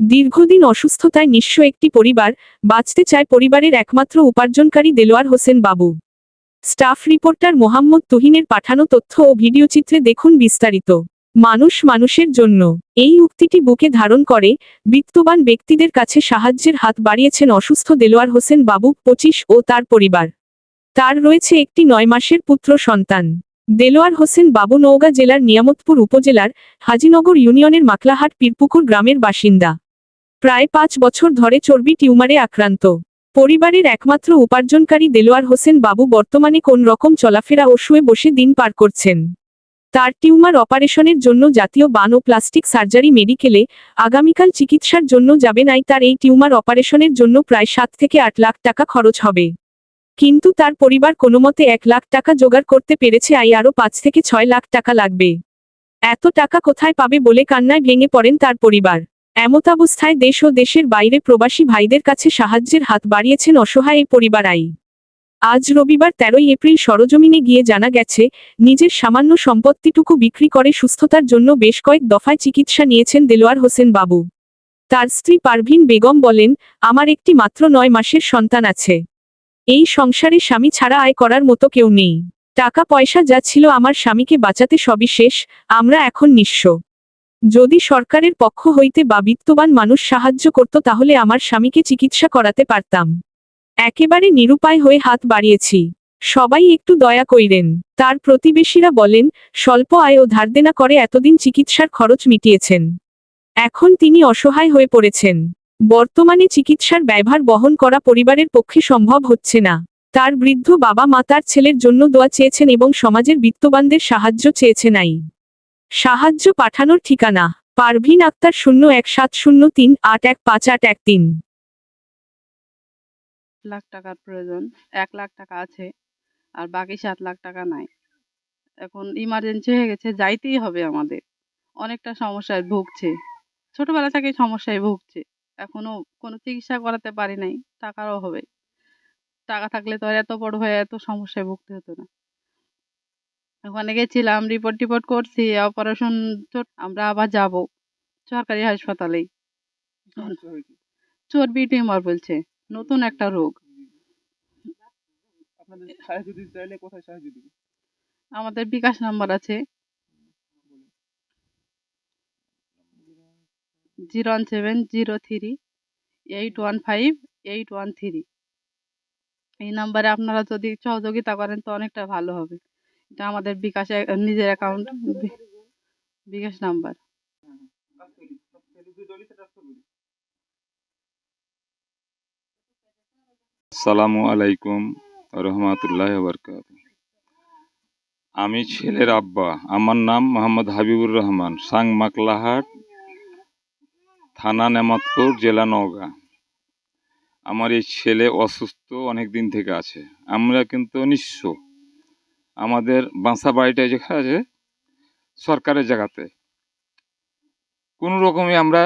দীর্ঘদিন অসুস্থতায় নিঃস্ব একটি পরিবার, বাঁচতে চায় পরিবারের একমাত্র উপার্জনকারী দেলোয়ার হোসেন বাবু। স্টাফ রিপোর্টার মোহাম্মদ তুহিনের পাঠানো তথ্য ও ভিডিওচিত্রে দেখুন বিস্তারিত। মানুষ মানুষের জন্য। এই উক্তিটি বুকে ধারণ করে, বিত্তবান ব্যক্তিদের কাছে সাহায্যের হাত বাড়িয়েছেন অসুস্থ দেলোয়ার হোসেন বাবু, পঁচিশ, ও তার পরিবার। তার রয়েছে একটি নয় মাসের পুত্র সন্তান। দেলোয়ার হোসেন বাবু নওগাঁ জেলার নিয়ামতপুর উপজেলার হাজিনগর ইউনিয়নের মাকলাহাট পীরপুকুর গ্রামের বাসিন্দা। প্রায় পাঁচ বছর ধরে চর্বি টিউমারে আক্রান্ত। পরিবারের একমাত্র উপার্জনকারী দেলোয়ার হোসেন বাবু বর্তমানে কোন রকম চলাফেরা ও শুয়ে বসে দিন পার করছেন। তার টিউমার অপারেশনের জন্য জাতীয় বান ও প্লাস্টিক সার্জারি মেডিকেলে আগামীকাল চিকিৎসার জন্য যাবে নাই তার এই টিউমার অপারেশনের জন্য প্রায় সাত থেকে আট লাখ টাকা খরচ হবে। কিন্তু তার পরিবার কোনোমতে এক লাখ টাকা জোগাড় করতে পেরেছে আই আরও পাঁচ থেকে ছয় লাখ টাকা লাগবে। এত টাকা কোথায় পাবে বলে কান্নায় ভেঙে পড়েন তার পরিবার। এমতাবস্থায় দেশ ও দেশের বাইরে প্রবাসী ভাইদের কাছে সাহায্যের হাত বাড়িয়েছেন অসহায় এই পরিবার আই। আজ রবিবার তেরোই এপ্রিল সরজমিনে গিয়ে জানা গেছে, নিজের সামান্য সম্পত্তিটুকু বিক্রি করে সুস্থতার জন্য বেশ কয়েক দফায় চিকিৎসা নিয়েছেন দেলোয়ার হোসেন বাবু। তার স্ত্রী পারভিন বেগম বলেন, আমার একটি মাত্র নয় মাসের সন্তান আছে। এই সংসারে স্বামী ছাড়া আয় করার মতো কেউ নেই। টাকা পয়সা যা ছিল আমার স্বামীকে বাঁচাতে সবিশেষ আমরা এখন নিঃস্ব। যদি সরকারের পক্ষ হইতে বা বিত্তবান মানুষ সাহায্য করত তাহলে আমার স্বামীকে চিকিৎসা করাতে পারতাম। একেবারে নিরুপায় হয়ে হাত বাড়িয়েছি। সবাই একটু দয়া কইরেন তার প্রতিবেশীরা বলেন, স্বল্প আয় ও ধারদেনা করে এতদিন চিকিৎসার খরচ মিটিয়েছেন। এখন তিনি অসহায় হয়ে পড়েছেন। বর্তমানে চিকিৎসার ব্যয়ভার বহন করা পরিবারের পক্ষে সম্ভব হচ্ছে না। তার বৃদ্ধ বাবা মা তার ছেলের জন্য দোয়া চেয়েছেন এবং সমাজের বিত্তবানদের সাহায্য চেয়েছেন আই সাহায্য পাঠানোর ঠিকানা, পারভিন আক্তার শূন্য এক সাত শূন্য তিন আট এক পাঁচ আট এক তিন। লাখ টাকার প্রয়োজন, এক লাখ টাকা আছে, আর বাকি সাত লাখ টাকা নাই। এখন ইমার্জেন্সি হয়ে গেছে, যাইতেই হবে আমাদের। অনেকটা সমস্যায় ভুগছে। ছোটবেলা থেকে সমস্যায় ভুগছে। এখনও কোনো চিকিৎসা করাতে পারি নাই, টাকারও হবে টাকা থাকলে তো আর এত বড় হয়ে এত সমস্যায় ভুগতে হতো না। ওখানে গেছিলাম রিপোর্ট টিপোর্ট করছি অপারেশন আমরা আবার যাব সরকারি হাসপাতালেই চর্বি টিউমার বলছে নতুন একটা রোগ। আমাদের বিকাশ নাম্বার আছে। Zero one seven zero three eight one five eight one three. এই নাম্বারে আপনারা যদি সহযোগিতা করেন তো অনেকটা ভালো হবে। এটা আমাদের বিকাশ নিজের অ্যাকাউন্ট বিকাশ নাম্বার। সালামু আলাইকুম রহমতুল্লাহ বরকাত আমি ছেলের আব্বা। আমার নাম মোহাম্মদ হাবিবুর রহমান সাং মাকলাহাট থানা নেমাতপুর জেলা নওগাঁ। আমার এই ছেলে অসুস্থ অনেক দিন থেকে আছে। আমরা কিন্তু নিঃস্ব আমাদের বাসা বাড়িটা যেখানে আছে, সরকারের জায়গাতে। কোনো রকমে আমরা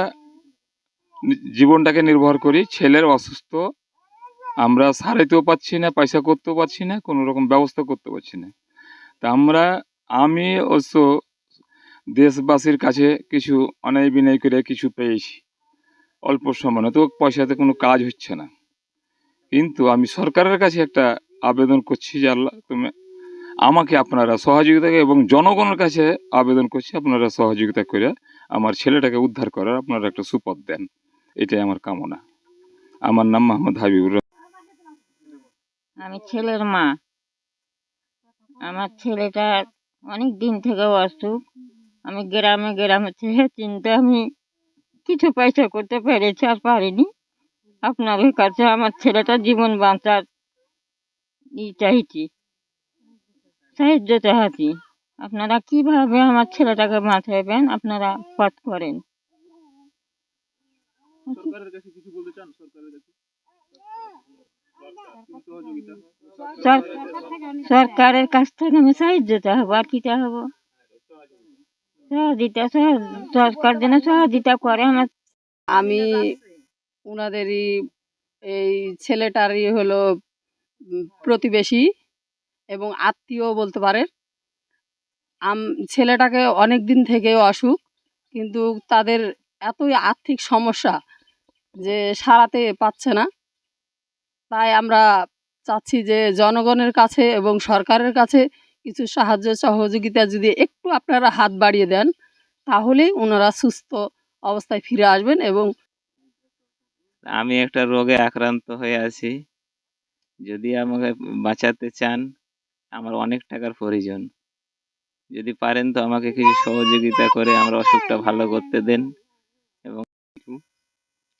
জীবনটাকে নির্ভর করি, ছেলের অসুস্থ, আমরা সারাইতেও পাচ্ছি না, পয়সা করতেও পারছি না, কোনো রকম ব্যবস্থা করতে পারছি না। তা আমরা, আমি অবশ্য দেশবাসীর কাছে কিছু অনেক বিনয় করে কিছু পেয়েছি, অল্প সময় তো পয়সাতে কোনো কাজ হচ্ছে না। কিন্তু আমি সরকারের কাছে একটা আবেদন করছি যে আল্লাহ, তুমি আমাকে আপনারা সহযোগিতা এবং জনগণের কাছে আবেদন করছি, আপনারা সহযোগিতা করে আমার ছেলেটাকে উদ্ধার করার আপনারা একটা সুপথ দেন। এটাই আমার কামনা। আমার নাম মোহাম্মদ হাবিবুর। আমি ছেলের মা। আমার ছেলেটা অনেক দিন থেকে অসুখ। আমি গ্রামে গ্রামে থেকে চিন্তা আমি কিছু পয়সা করতে পেরেছি আর পারিনি। আপনাদের কাছে আমার ছেলেটা জীবন বাঁচার ই চাইছি। সাহায্য চাইছি আপনারা কীভাবে আমার ছেলেটাকে বাঁচাবেন আপনারা পথ করেন। সরকারের কাছে থেকে আমি সাহায্য চাইব আর কি চাইব সহযোগিতা সহ- সরকার যেন সহযোগিতা করে আমার। আমি ওনাদেরই এই ছেলেটারই হলো প্রতিবেশী। এবং আত্মীয় বলতে পারে আম, ছেলেটাকে অনেক দিন থেকে অসুখ, কিন্তু তাদের এতই আর্থিক সমস্যা যে সারাতে পাচ্ছে না। তাই আমরা চাচ্ছি যে জনগণের কাছে এবং সরকারের কাছে কিছু সাহায্য সহযোগিতা যদি একটু আপনারা হাত বাড়িয়ে দেন, তাহলেই ওনারা সুস্থ অবস্থায় ফিরে আসবেন এবং আমি একটা রোগে আক্রান্ত হয়ে আছি। যদি আমাকে বাঁচাতে চান আমার অনেক টাকার প্রয়োজন। যদি পারেন তো আমাকে কিছু সহযোগিতা করে আমার অসুখটা ভালো করতে দেন। এবং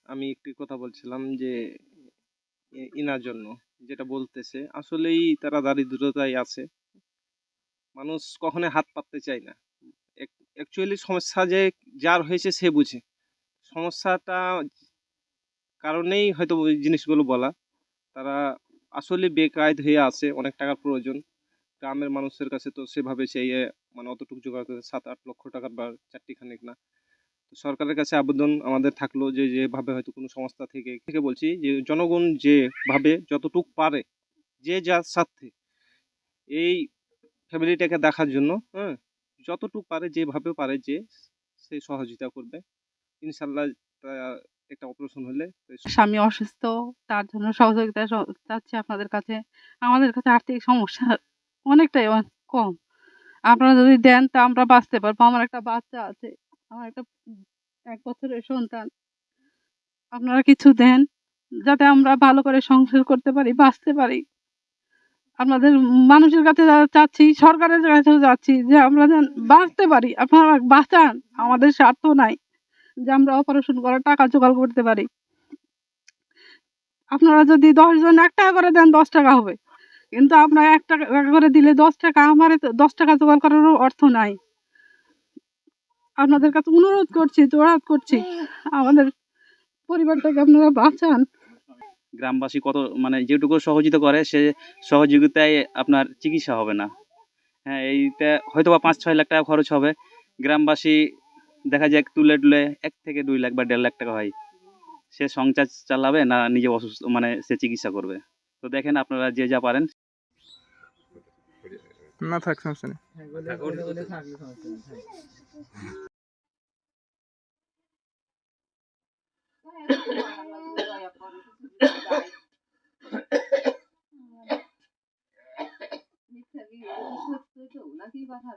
আমি একটি কথা বলছিলাম যে ইনার জন্য যেটা বলতেছে, আসলেই তারা দারিদ্রতায় আছে। মানুষ কখনো হাত পাততে চায় না। অ্যাকচুয়ালি সমস্যা যে যার হয়েছে সে বুঝে। সমস্যাটা কারণেই হয়তো ওই জিনিসগুলো বলা। তারা আসলে বেকায়দ হয়ে আছে, অনেক টাকার প্রয়োজন। গ্রামের মানুষের কাছে তো সেভাবে সেই মানে অতটুকু জোগাড় করতে সাত আট লক্ষ টাকার বা চারটি খানিক না। তো সরকারের কাছে আবেদন আমাদের থাকল যে যেভাবে হয়তো কোনো সংস্থা থেকে থেকে বলছি যে, জনগণ যেভাবে যতটুক পারে, যে যার স্বার্থে এই ফ্যামিলিটাকে দেখার জন্য হ্যাঁ যতটুক পারে যেভাবে পারে যে সে সহযোগিতা করবে। ইনশাল্লাহ একটা অপারেশন হলে স্বামী অসুস্থ, তার জন্য সহযোগিতা চাচ্ছি আপনাদের কাছে। আমাদের কাছে আর্থিক সমস্যা অনেকটাই কম। আপনারা যদি দেন তা আমরা বাঁচতে পারব। আমার একটা বাচ্চা আছে। আমার একটা এক বছরের সন্তান। আপনারা কিছু দেন যাতে আমরা ভালো করে সংসার করতে পারি, বাঁচতে পারি। আপনাদের মানুষের কাছে চাচ্ছি, সরকারের কাছেও যাচ্ছি যে আমরা যেন বাঁচতে পারি। আপনারা বাঁচান। আমাদের স্বার্থ নাই যে আমরা অপারেশন করার টাকা জোগাড় করতে পারি। আপনারা যদি দশ জন, এক টাকা করে দেন, দশ টাকা হবে। কিন্তু আপনারা এক টাকা করে দিলে দশ টাকা আমার দশ টাকা জোগাড় করারও অর্থ নাই। আপনাদের কাছে অনুরোধ করছি, জোরাত করছি। আমাদের পরিবারটাকে আপনারা বাঁচান। গ্রামবাসী কত মানে যেটুকু সহযোগিতা করে, সে সহযোগিতায় আপনার চিকিৎসা হবে না। হ্যাঁ এইটা হয়তো বা পাঁচ ছয় লাখ টাকা খরচ হবে। গ্রামবাসী দেখা যায় তুলে টুলে এক থেকে দুই লাখ বা দেড় লাখ টাকা হয়। সে সংসার চালাবে না, নিজে অসুস্থ মানে সে চিকিৎসা করবে। তো দেখেন আপনারা যে যা পারেন। না থাক সমস্যা নেই। নাকি কথা